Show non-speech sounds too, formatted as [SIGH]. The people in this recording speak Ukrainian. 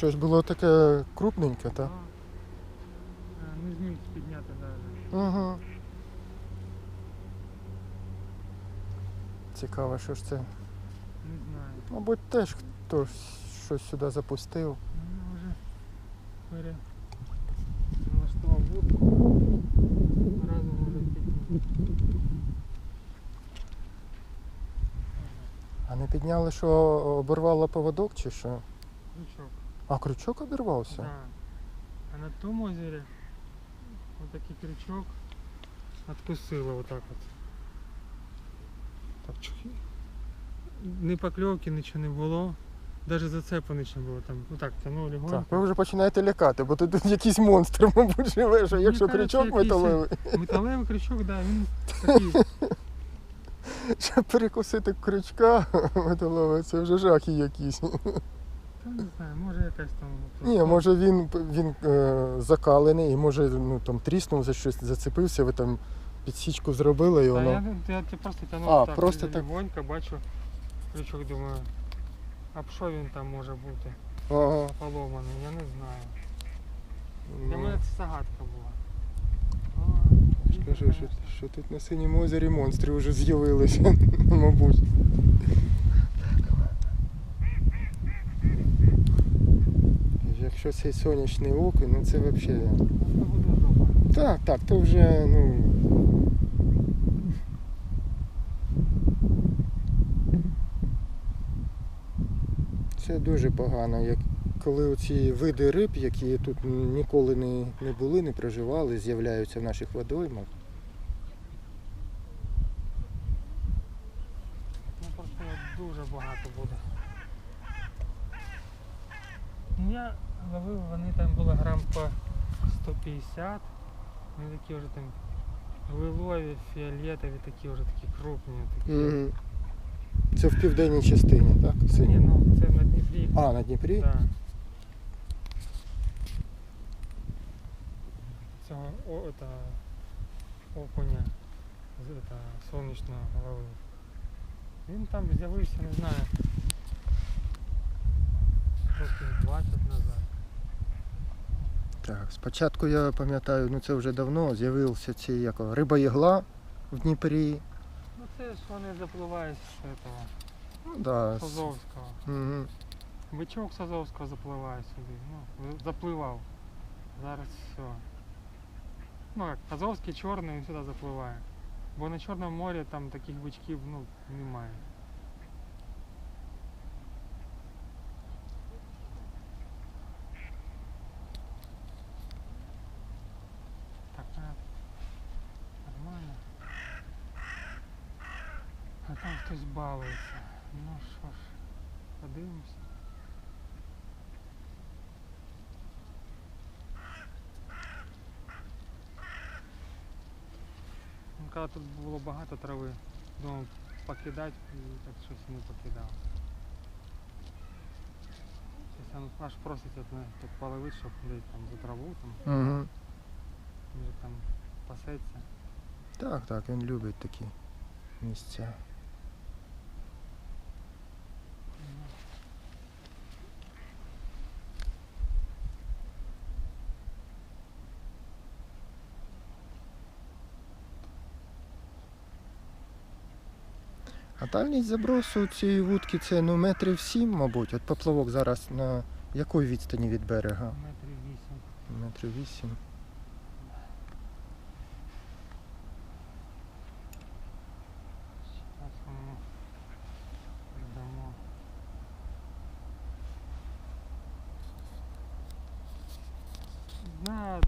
щось було таке крупненьке, так? Не зміг підняти навіть. Угу. Цікаво, що ж це. Не знаю. Мабуть, теж хтось щось сюди запустив. Ну, вже пере... налаштував вудку. Разом може підняти. А не підняли, що обірвало поводок чи що? Крючок. А крючок обірвався? Да. А на тому озері отакий крючок откусило отак от. Так чухи. Не покльовки, нічого не було. Навіть зацепу нічого не було там. Ну так, тягнули Так, ви вже починаєте лякати, бо тут якийсь монстр, [LAUGHS] мабуть, живе, що якщо крючок якийсь- металевий, Металевий крючок, да, він такий. [LAUGHS] щоб перекусити крючка [LAUGHS] металевого, це вже жахи якісь. Та не знаю, може якась там. Ні, може він, він е, закалений і може ну, там тріснув за щось, зацепився, ви там підсічку зробили і Та воно. я, я, я просто тягнув А, так, просто так. легонько, бачу крючок, думаю, а що він там може бути Ага. поломаний, я не знаю. Для Ну, мене це загадка була. А, Скажи, що, що тут на синьому озері монстри вже з'явилися, [LAUGHS] мабуть. Якщо цей сонячний окунь, ну це взагалі. Так, так, то вже, ну. Це дуже погано. Як коли оці види риб, які тут ніколи не, не були, не проживали, з'являються в наших водоймах. Ну просто дуже багато буде. Ну, Я ловив, вони там були грам по 150. Вони такі вже там лилові, фіолетові, такі вже такі крупні. Такі. Угу. Це в південній частині, так? Та Ні, ну це на Дніпрі. А, на Дніпрі? Да. Цього о, это, окуня это, сонячного ловив. Він там з'явився, не знаю, років 20 назад. Так, спочатку я пам'ятаю, ну це вже давно з'явився ці як о, риба ігла в Дніпрі. Ну це ж вони запливають з этого, Ну, да, з- Сазовського. Мгм. Бичок Сазовського запливає сюди. Ну, запливав. Зараз все. Ну як, Азовський чорний він сюди запливає. Бо на Чорному морі там таких бичків ну, немає. Так, понятно. Нормально. А там хтось балується. Ну що ж, подивимось. Ну, коли тут було багато трави, думав покидати і так щось не покидав. Він аж просить от мене тут половити, щоб десь там за траву, там, Мгм. він же там пасеться. Так, так, він любить такі місця. Ну, А дальність забросу цієї вудки це ну метрів сім, мабуть. От поплавок зараз на якій відстані від берега? Метрів вісім. Метрів вісім. На